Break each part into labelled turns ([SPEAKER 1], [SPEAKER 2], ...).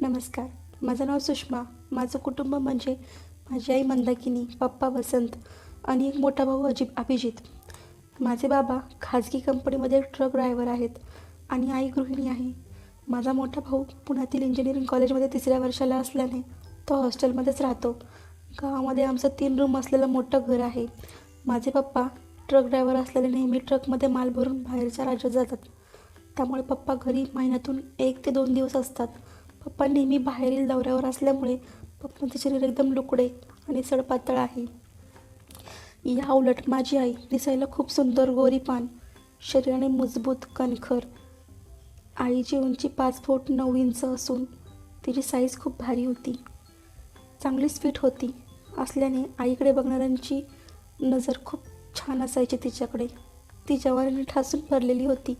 [SPEAKER 1] नमस्कार. माझं नाव सुषमा. माझं कुटुंब म्हणजे माझी आई मंदाकिनी पप्पा वसंत आणि एक मोठा भाऊ अजिब अभिजित. माझे बाबा खाजगी कंपनीमध्ये ट्रक ड्रायव्हर आहेत आणि आई गृहिणी आहे. माझा मोठा भाऊ पुण्यातील इंजिनिअरिंग कॉलेजमध्ये तिसऱ्या वर्षाला असल्याने तो हॉस्टेलमध्येच राहतो. गावामध्ये आमचं तीन रूम असलेलं मोठं घर आहे. माझे पप्पा ट्रक ड्रायव्हर असल्याने नेहमी ट्रकमध्ये माल भरून बाहेरच्या राज्यात जातात. त्यामुळे पप्पा घरी महिन्यातून एक ते दोन दिवस असतात. पप्पा नेहमी बाहेरील दौऱ्यावर असल्यामुळे पप्पांचे शरीर एकदम लुकडे आणि सडपातळ आहे. या उलट माझी आई दिसायला खूप सुंदर गोरीपान शरीराने मजबूत कणखर. आईची उंची पाच फूट नऊ इंच असून तिची साईज खूप भारी होती. चांगलीच फिट होती. असल्याने आईकडे बघणाऱ्यांची नजर खूप छान असायची तिच्याकडे. ती जवानीने ठासून भरलेली होती.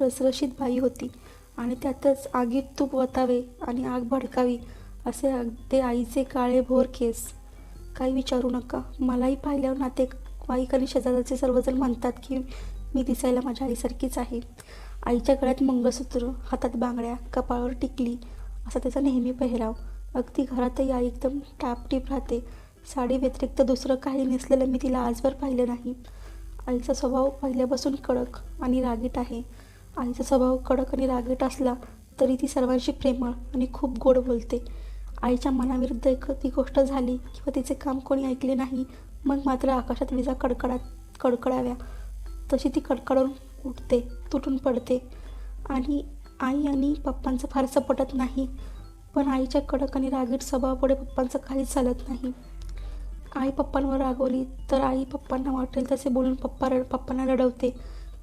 [SPEAKER 1] रसरशीत बाई होती. आणि त्यातच आगीत तूप वतावे आणि आग भडकावी असे अगदी आईचे काळे भोर केस. काही विचारू नका. मलाही पाहिल्यावर नातेवाईक आणि शेजारचे सर्वजण म्हणतात की मी दिसायला माझ्या आईसारखीच आहे. आईच्या गळ्यात मंगळसूत्र हातात बांगड्या कपाळावर टिकली असा त्याचा नेहमी पेहराव. अगदी घरातही आई एकदम टापटीप राहते. साडी व्यतिरिक्त दुसरं काही नेसलेलं मी तिला आजवर पाहिलं नाही. आईचा स्वभाव पहिल्यापासून कडक आणि रागीट आहे. आईचा स्वभाव कडक आणि रागीट असला तरी ती सर्वांशी प्रेमळ आणि खूप गोड बोलते. आईच्या मनाविरुद्ध एक ती गोष्ट झाली किंवा तिचे काम कोणी ऐकले नाही मग मात्र आकाशात विजा कडकडात कडकडाव्या. तशी ती कडकडून उठते तुटून पडते. आणि आई आणि पप्पांचं फारसं पटत नाही पण आईच्या कडक आणि रागीट स्वभावापुढे पप्पांचं काहीच चालत नाही. आई पप्पांवर रागवली तर आई पप्पांना वाटेल तसे बोलून पप्पा रड पप्पांना रडवते.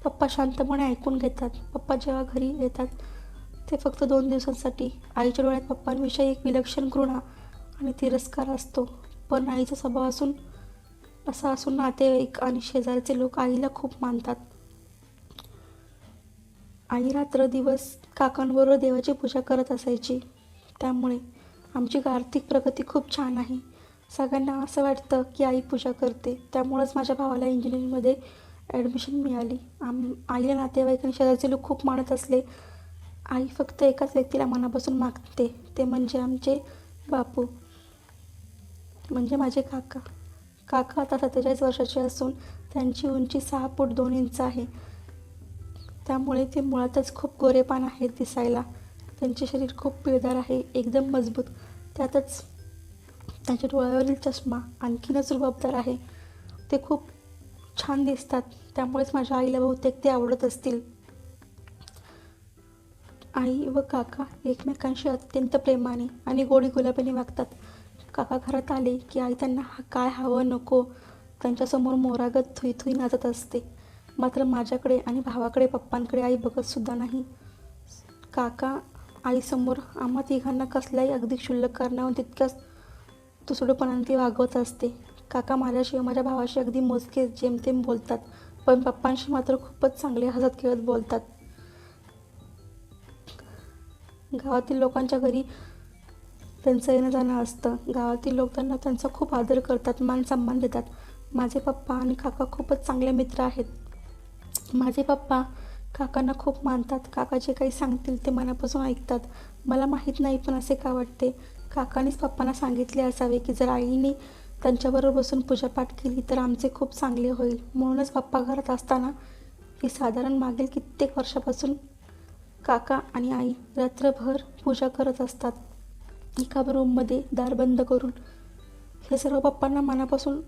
[SPEAKER 1] पप्पा शांतपणे ऐकून घेतात. पप्पा जेव्हा घरी येतात ते फक्त दोन दिवसांसाठी. आईच्या डोळ्यात पप्पांविषयी एक विलक्षण घृणा आणि तिरस्कार असतो. पण आईचा स्वभाव असून असा असून नातेवाईक आणि शेजारचे लोक आईला खूप मानतात. आई रात्र दिवस काकांबरोबर देवाची पूजा करत असायची. त्यामुळे आमची आर्थिक प्रगती खूप छान आहे. सगळ्यांना असं वाटतं की आई पूजा करते. त्यामुळंच माझ्या भावाला इंजिनिअरिंगमध्ये ॲडमिशन मिळाली. आम आईला नातेवाईक आणि शेजारचे लोक खूप मानत असले. आई फक्त एकाच व्यक्तीला मनापासून मागते. ते म्हणजे आमचे बापू. म्हणजे माझे काका. काका आता सत्तेचाळीस वर्षाचे असून त्यांची उंची सहा फूट दोन इंच आहे. त्यामुळे ते मुळातच खूप गोरेपान आहेत दिसायला. त्यांचे शरीर खूप पिळदार आहे एकदम मजबूत. त्यातच त्यांच्या डोळ्यावरील चष्मा आणखीनच रुबाबदार आहे. ते खूप छान दिसतात. त्यामुळेच माझ्या आईला बहुतेक ते आवडत असतील. आई व काका एकमेकांशी अत्यंत प्रेमाने आणि गोडी गुलाबीने वागतात. काका घरात आले की आई त्यांना हा काय हवं नको त्यांच्यासमोर मोरागत थुई थुई नाचत असते. मात्र माझ्याकडे आणि भावाकडे पप्पांकडे आई बघतसुद्धा नाही. काका आईसमोर आम्हा तिघांना कसल्याही अगदी क्षुल्लक कारणावर तितक्याच तुसडूपणाने ती वागवत असते. काका माझ्याशिवाय माझ्या भावाशी अगदी मोजके जेमतेम बोलतात पण पप्पांशी मात्र खूपच चांगले हसत खेळत बोलतात. गावातील लोकांच्या घरी त्यांचं येणं जाणं असतं. गावातील लोक त्यांना त्यांचा खूप आदर करतात मान सन्मान देतात. माझे पप्पा आणि काका खूपच चांगले मित्र आहेत. माझे पप्पा काकांना खूप मानतात. काका जे काही सांगतील ते मनापासून ऐकतात. मला माहीत नाही पण असे का वाटते? काकानेच पप्पांना सांगितले असावे की जर आईने त्यांच्याबरोबर बसून पूजापाठ केली तर आमचे खूप चांगले होईल. म्हणूनच पप्पा घरात असताना ती साधारण मागील कित्येक वर्षापासून काका आणि आई रात्रभर पूजा करत असतात. एका रूममध्ये दार बंद करून हे सर्व पप्पांना मनापासून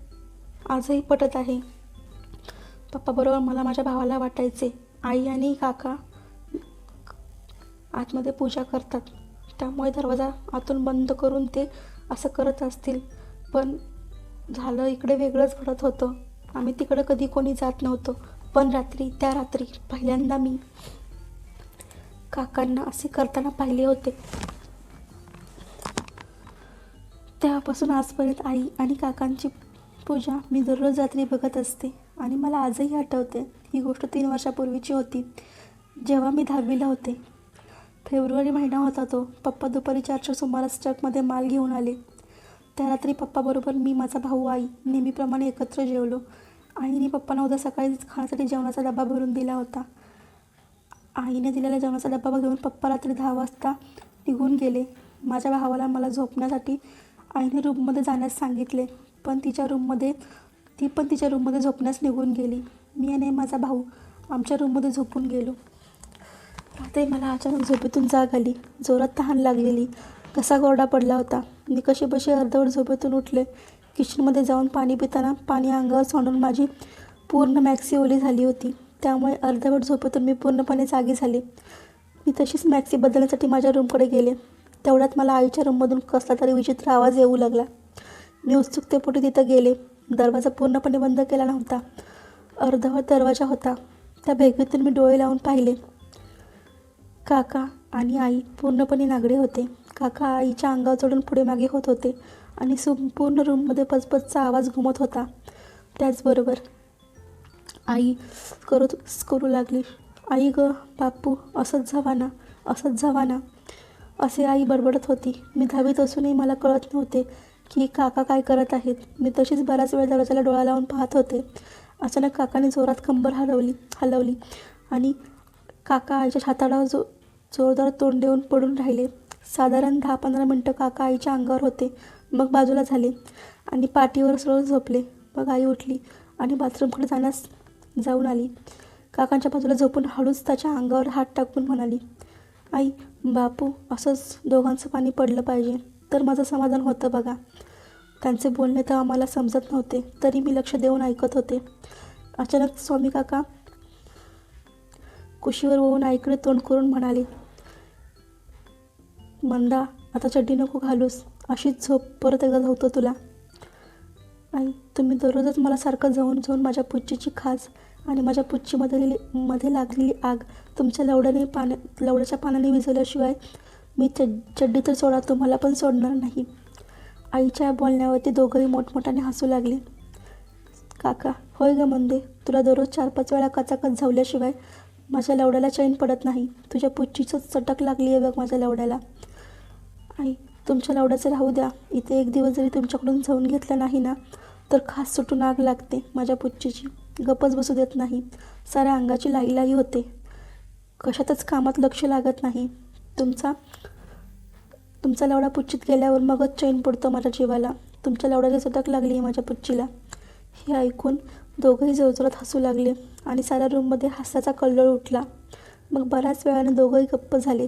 [SPEAKER 1] आजही पटत आहे. पप्पाबरोबर मला माझ्या भावाला वाटायचे आई आणि काका आतमध्ये पूजा करतात. त्यामुळे दरवाजा आतून बंद करून ते असं करत असतील. पण झालं इकडे वेगळंच घडत होतं. आम्ही तिकडं कधी कोणी जात नव्हतो. पण रात्री त्या रात्री पहिल्यांदा मी काकांना असे करताना पाहिले होते. तेव्हापासून आजपर्यंत आई आणि काकांची पूजा मी दररोज रात्री बघत असते. आणि मला आजही आठवते ही गोष्ट तीन वर्षापूर्वीची होती जेव्हा मी दहावीला होते. फेब्रुवारी महिना होता तो. पप्पा दुपारी चारच्या सुमारास ट्रकमध्ये माल घेऊन आले. त्या रात्री पप्पाबरोबर मी माझा भाऊ आई नेहमीप्रमाणे एकत्र जेवलो. आईने पप्पांना उद्या सकाळी खाण्यासाठी जेवणाचा डबा भरून दिला होता. आईने दिलेला जेवणाचा डबा घेऊन पप्पा रात्री दहा वाजता निघून गेले. माझ्या भावाला मला झोपण्यासाठी आईने रूममध्ये जाण्यास सांगितले पण तिच्या रूममध्ये ती पण तिच्या रूममध्ये झोपण्यास निघून गेली. मी आणि माझा भाऊ आमच्या रूममध्ये झोपून गेलो. रात्री मला अचानक झोपेतून जाग आली. जोरात तहान लागलेली. कसा गोरडा पडला होता. मी कशी बसे अर्धवट झोपेतून उठले. किचनमध्ये जाऊन पाणी पिताना पाणी अंगावर सांडून माझी पूर्ण मॅक्सी ओली झाली होती. त्यामुळे अर्धवट झोपेतून मी पूर्णपणे जागी झाले. मी तशीच मॅक्सी बदलण्यासाठी माझ्या रूमकडे गेले. तेवढ्यात मला आईच्या रूममधून कसला तरी विचित्र आवाज येऊ लागला. मी उत्सुकतेपोटी तिथं गेले. दरवाजा पूर्णपणे बंद केला नव्हता. अर्धवट दरवाजा होता. त्या भेगेतून मी डोळे लावून पाहिले. काका आणि आई पूर्णपणे नागडे होते. काका आईच्या अंगावर चढून पुढे मागे होत होते आणि संपूर्ण रूममध्ये पचपचचा आवाज घुमत होता. त्याचबरोबर आई करत करू लागली. आई ग बापू असंच जावा ना असंच जावा ना. असे आई बडबडत होती. मी दहावीत असूनही मला कळत नव्हते की काका काय करत आहेत. मी तशीच बराच वेळ दरवाजाला डोळा लावून पाहत होते. अचानक काकाने जोरात कंबर हलवली हलवली आणि काका आईच्या छाताडावर जो जोरदार तोंड देऊन पडून राहिले. साधारण दहा पंधरा मिनटं काका आईच्या अंगावर होते. मग बाजूला झाले आणि पाठीवर सरळ झोपले. मग आई उठली आणि बाथरूमकडे जाण्यास जाऊन आली. काकांच्या बाजूला झोपून हळूच त्याच्या अंगावर हात टाकून म्हणाली आई बापू असंच दोघांचं पाणी पडलं पाहिजे. तर माझं समाधान होतं बघा. त्यांचे बोलणे तर आम्हाला समजत नव्हते. तरी मी लक्ष देऊन ऐकत होते. अचानक स्वामी काका कुशीवर होऊन आईकडे तोंड करून म्हणाले मंदा आता चड्डी नको घालूस. अशीच झोप परत एकदा धावतो तुला. आई तुम्ही दररोजच मला सारखं जाऊन जाऊन माझ्या पुच्चीची खास आणि माझ्या पुच्चीमध्ये मध्ये लागलेली आग तुमच्या लवड्याने पाण्या लवड्याच्या पाण्याने विझवल्याशिवाय मी च चड्डी तर सोडा तुम्हाला पण सोडणार नाही. आईच्या बोलण्यावरती दोघंही मोठमोठ्याने हसू लागले. काका होय ग मंदे तुला दररोज चार पाच वेळा कचाकच झावल्याशिवाय माझ्या लवड्याला चैन पडत नाही. तुझ्या पुच्चीचं चटक लागली आहे बघ माझ्या लवड्याला आई तुमच्या लावड्याचं राहू द्या. इथे एक दिवस जरी तुमच्याकडून जाऊन घेतलं नाही ना तर खास सुटून आग लागते. माझ्या पुच्चीची गपच बसू देत नाही. साऱ्या अंगाची लाई लाई होते. कशातच कामात लक्ष लागत नाही. तुमचा तुमचा लावडा पुच्चीत गेल्यावर मगच चैन पडतो माझ्या जीवाला. तुमच्या लावड्याला चटक लागली आहे माझ्या पुच्चीला. हे ऐकून दोघंही जोरजोरात हसू लागले आणि साऱ्या रूममध्ये हास्याचा कल्लोळ उठला. मग बऱ्याच वेळाने दोघंही गप्प झाले.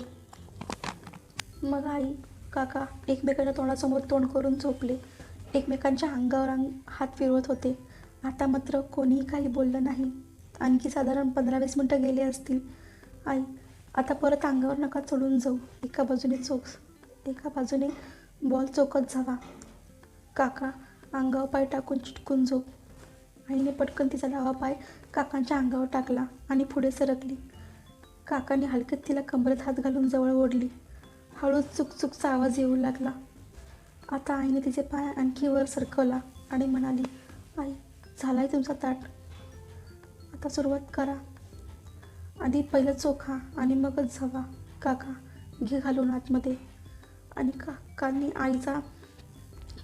[SPEAKER 1] मग आई काका. एकमेकांच्या तोंडासमोर तोंड करून झोपले. एकमेकांच्या अंगावर अंग हात फिरवत होते. आता मात्र कोणीही काही बोललं नाही. आणखी साधारण पंधरा वीस मिनटं गेले असतील. आई आता परत अंगावर नका चढून जाऊ. एका बाजूने चोख एका बाजूने बॉल चोकत जावा. काका अंगावर पाय टाकून चिटकून झोप. आईने पटकन तिचा डावा पाय काकांच्या अंगावर टाकला आणि पुढे सरकली. काकाने हलकत तिला कमरेत हात घालून जवळ ओढली. हळूच चुकचुकचा आवाज येऊ लागला. आता आईने तिचे पाय आणखी वर सरकवला आणि म्हणाली आई झाला आहे तुमचा ताट. आता सुरुवात करा. आधी पहिलं चोखा आणि मगच झवा. काका घे घालून आतमध्ये. आणि काकांनी आईचा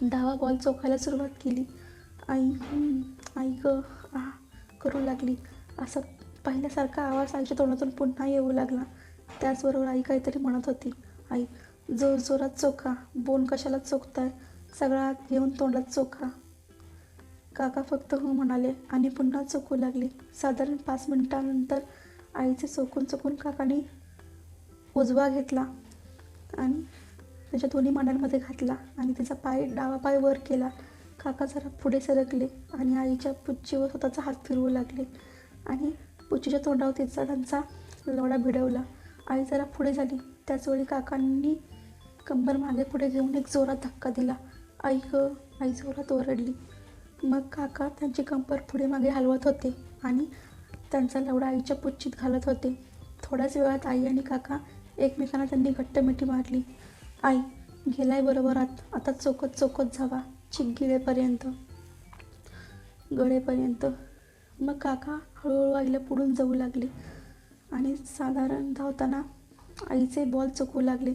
[SPEAKER 1] डावा बॉल चोखायला सुरुवात केली. आई आई ग आ करू लागली. असा पहिल्यासारखा आवाज आईच्या तोंडातून पुन्हा येऊ लागला. त्याचबरोबर आई काहीतरी म्हणत होती. आई जोर जोरात चोखा. बोन कशाला चोखताय? सगळा आत घेऊन तोंडात चोखा. काका फक्त हो म्हणाले आणि पुन्हा चोखू लागले. साधारण पाच मिनिटानंतर आईचे चोखून चोखून काकाने उजवा घेतला आणि त्याच्या दोन्ही मांड्यांमध्ये घातला आणि तिचा पाय डावा पाय वर केला. काका जरा पुढे सरकले आणि आईच्या पुच्चीवर स्वतःचा हात फिरवू लागले आणि पुच्चीच्या तोंडावर तिचा त्यांचा लोडा भिडवला. आई जरा पुढे झाली. त्याचवेळी काकांनी कंबर मागे पुढे घेऊन एक जोरात धक्का दिला. आई ग आई जोरात ओरडली. मग काका त्यांची कंबर पुढे मागे हलवत होते आणि त्यांचा लवडा आईच्या पुच्छीत घालत होते. थोड्याच वेळात आई आणि काका एकमेकांना त्यांनी घट्ट मिठी मारली. आई गेलाय बरोबर आत. आता चोकत चोकत जावा. चिक गिळेपर्यंत. गळेपर्यंत. मग काका हळूहळू आईला पुढून जाऊ लागले आणि साधारण धावताना आईचे बॉल चकू लागले.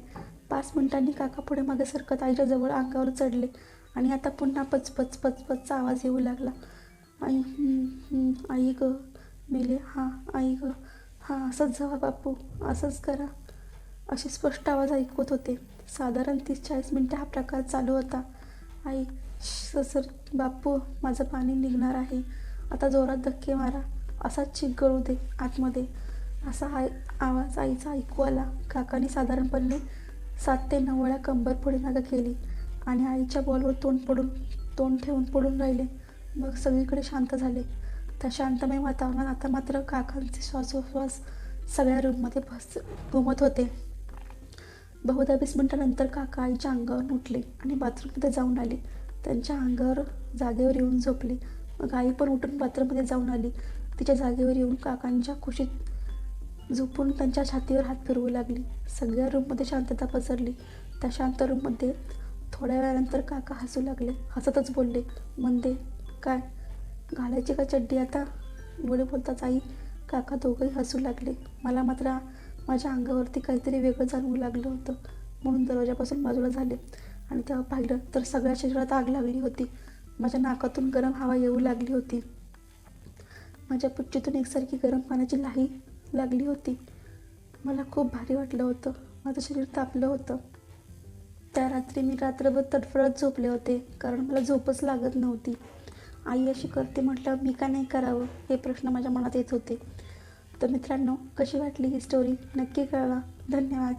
[SPEAKER 1] पाच मिनिटांनी काका पुढे मागे सरकत आईच्या जवळ अंगावर चढले आणि आता पुन्हा पचपच पचपचचा आवाज येऊ लागला. आई आई ग. मेले हां आई ग. हां असंच जावा बापू असंच करा. असे स्पष्ट आवाज ऐकवत होते. साधारण तीस चाळीस मिनटं हा प्रकार चालू होता. आई सर बापू माझं पाणी निघणार आहे. आता जोरात धक्के मारा. असाच चिक गळू दे आतमध्ये. असा हा आवाज आईचा ऐकू आला. काकाने साधारणपणे सात ते नऊ वेळा कंबर पुढे मागं केली आणि आईच्या बॉलवर तोंड पडून तोंड ठेवून पडून राहिले. मग सगळीकडे शांत झाले. त्या शांतमय वातावरणात आता मात्र काकांचे श्वासोश्वास सगळ्या रूममध्ये बस घुमत होते. बहुधा वीस मिनटानंतर काका आईच्या अंगावर उठले आणि बाथरूममध्ये जाऊन आले. त्यांच्या अंगावर जागेवर येऊन झोपले. मग आई पण उठून बाथरूममध्ये जाऊन आली. तिच्या जागेवर येऊन काकांच्या खुशीत झोपून त्यांच्या छातीवर हात फिरवू लागली. सगळ्या रूममध्ये शांतता पसरली. त्या शांत रूममध्ये थोड्या वेळानंतर काका हसू लागले. हसतच बोलले म्हणते काय? घालायची का चड्डी आता? एवढे बोलताच आई. काका दोघंही हसू लागले. मला मात्र माझ्या अंगावरती काहीतरी वेगळं जाणवू लागलं होतं. म्हणून दरवाजापासून बाजूला झाले. आणि तेव्हा पाहिलं तर सगळ्या शरीरात आग लागली होती. माझ्या नाकातून गरम हवा येऊ लागली होती. माझ्या पुच्चीतून एकसारखी गरम पाण्याची लाही लागली होती. मला खूप भारी वाटलं होतं. माझं शरीर तापलं होतं. त्या रात्री मी रात्रभर तडफडत झोपले होते कारण मला झोपच लागत नव्हती. आई अशी करते म्हटलं मी का नाही करावं हे प्रश्न माझ्या मनात येत होते. तर मित्रांनो कशी वाटली ही स्टोरी नक्की कळवा. धन्यवाद.